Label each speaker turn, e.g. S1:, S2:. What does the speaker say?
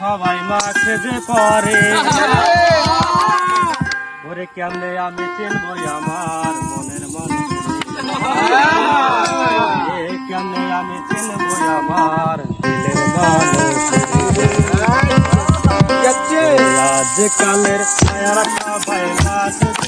S1: সবাই মাকে যে পরে। ওরে কেমনে আমি চিনবো আমার মনের মানুষ? কেমনে আমি চিনবো আমার দিলের মানুষ? আজকালের মায়েরা সবাই মাকে